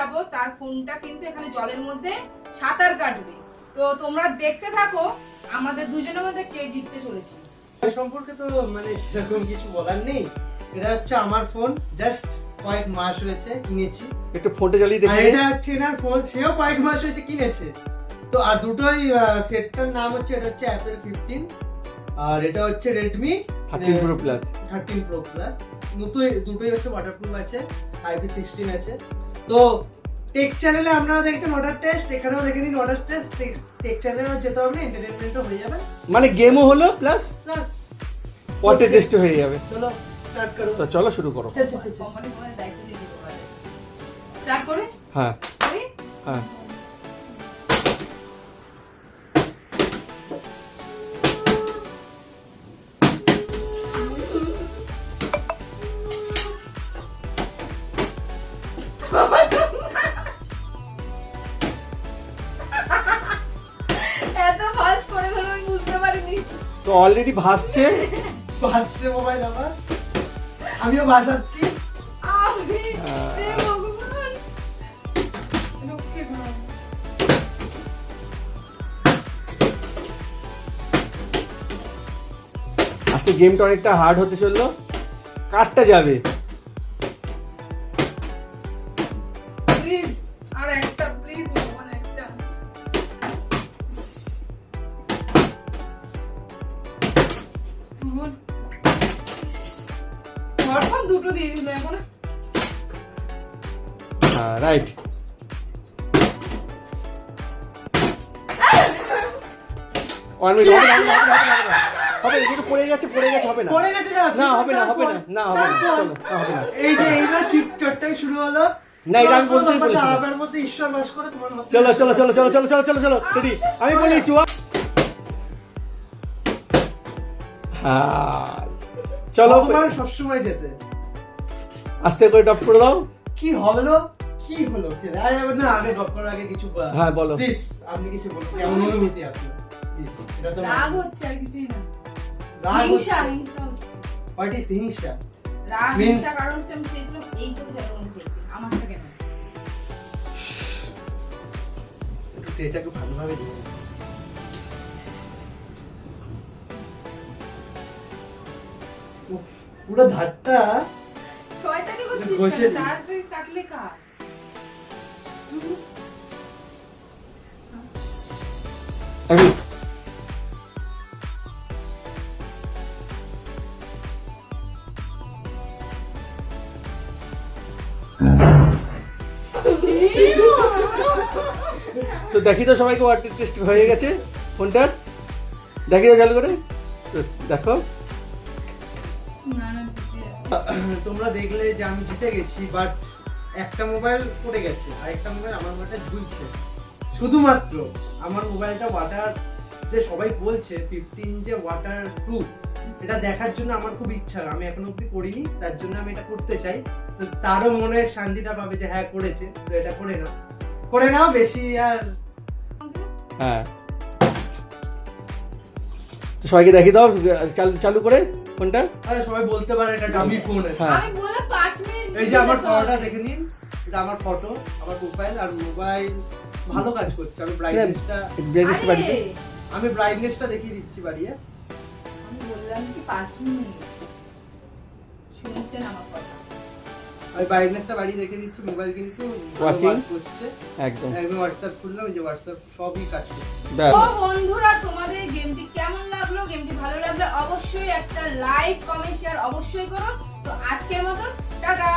যাব তার ফোনটা কিন্তু এখানে জলের মধ্যে সাঁতার কাটবে। তো তোমরা দেখতে থাকো আমাদের দুজনের মধ্যে কে জিততে চলেছে। সম্পর্কে তো মানে সেরকম কিছু বলার নেই। এটা হচ্ছে আমার ফোন জাস্ট কয়েক মাস হয়েছে কিনেছি। একটু ফোনটা চালিয়ে আর দেখি এটা হচ্ছে এনার ফোন সেও কয়েক মাস হয়েছে কিনেছে। তো আর দুটোই সেটটার নাম হচ্ছে এটা হচ্ছে অ্যাপেল ফিফটিন আর এটা হচ্ছে Redmi thirteen pro plus thirteen pro plus দুটোই দুটোই হচ্ছে ওয়াটারপ্রুফ আছে আইপি সিক্সটিন আছে। তো টেক চ্যানেলে আপনারা দেখছেন অর্ডার টেস্ট এখানেও দেখে নিন অর্ডার টেস্ট টেক চ্যানেলেও যেতে হবে এন্টারটেনমেন্টও হয়ে যাবে। মানে গেমও হলো প্লাস প্লাস পটে টেস্ট হয়ে যাবে। চলো স্টার্ট করো। তো চলো শুরু করো। স্টার্ট করে? হ্যাঁ। হ্যাঁ। তো অলরেডি ভাসছে। বাজছে মোবাইল আমার আমিও ভাসাচ্ছি। আজকে গেমটা অনেকটা হার্ড হতে চলল। কারটা যাবে? প্লিজ আর একটা প্লিজ ধরফর দুটো দিয়ে দিল এখন হ্যাঁ রাইট ওয়ান মিনিট হবে না হবে না, হবে না, হবে না, হবে না যেটা পড়ে গেছে পড়ে গেছে হবে না। পড়ে গেছে না না হবে না হবে না না হবে না তারপর? চলো না, হবে না। এই যে এইবার চিটচটটাই শুরু হলো। না, এটা আমি বলতেই ঈশ্বর বাস করে তোমার চলো চলো চলো চলো চলো চলো চলো চলো রেডি। আমি বলি চুয়া হ্যাঁ চলো ভগবান সবসময় যেতে। আস্তে করে টপ করে দাও। কি হলো? কি হলো? না আগে গপ করার আগে কিছু হ্যাঁ, বলো। প্লিজ আপনি কিছু বলুন। কেমন অনুভূতি আপনার? Please, এটা তো রাগ হচ্ছে আর কিছুই না। রাগ হিংসা হিংসা হচ্ছে। হোয়াট ইজ হিংসা? রাগ হিংসা কারণ হচ্ছে আমি চেয়েছিলাম এই ছোট জায়গার মধ্যে খেলতে আমার থেকে না একটু ভালোভাবে দিন পুরো ধারটা শয়তানি করছিস কাটলে আমি তো দেখি তো সবাইকে ওয়াটার টেস্ট হয়ে গেছে। ফোনটার? দেখি তো চালু করে। দেখো। তোমরা দেখলে যে আমি জিতে গেছি বাট একটা মোবাইল পড়ে গেছে আর একটা মোবাইল আমার মোবাইলটা ঝুলছে। শুধুমাত্র আমার মোবাইলটা ওয়াটার যে সবাই বলছে ফিফটিন যে ওয়াটার প্রুফ এটা দেখার জন্য আমার খুব ইচ্ছা। আমি এখনও অব্দি করিনি, তার জন্য আমি এটা করতে চাই। তো তারও মনে শান্তিটা পাবে যে হ্যাঁ করেছে, তো এটা করে নাও। করে নাও বেশি আর হ্যাঁ। সবাইকে দেখি দাও চালু চালু করে। ফোনটা? সবাই বলতে পারে এটা দামি ফোন আছে। হ্যাঁ। আমি বললাম পাঁচ মিনিট এই যে আমার ফটোটা দেখে নিন। এটা আমার ফটো আমার প্রোফাইল আর মোবাইল ভালো কাজ করছে। আমি ব্রাইটনেসটা ব্রাইটনেস বাড়ি আরে, আমি ব্রাইটনেসটা দেখিয়ে দিচ্ছি বাড়িয়ে। আমি বললাম কি পাঁচ মিনিট। শুনছেন আমার কথা। আমি ব্রাইটনেসটা বাড়িয়ে দেখে দিচ্ছি। মোবাইল কিন্তু করছে। একদম। একদম হোয়াটসঅ্যাপ খুললাম। যে হোয়াটসঅ্যাপ সবই কাজ করছে। তো বন্ধুরা তোমাদের গেমটি অবশ্যই একটা লাইক কমেন্ট শেয়ার অবশ্যই করো। তো আজকের মতো টাটা!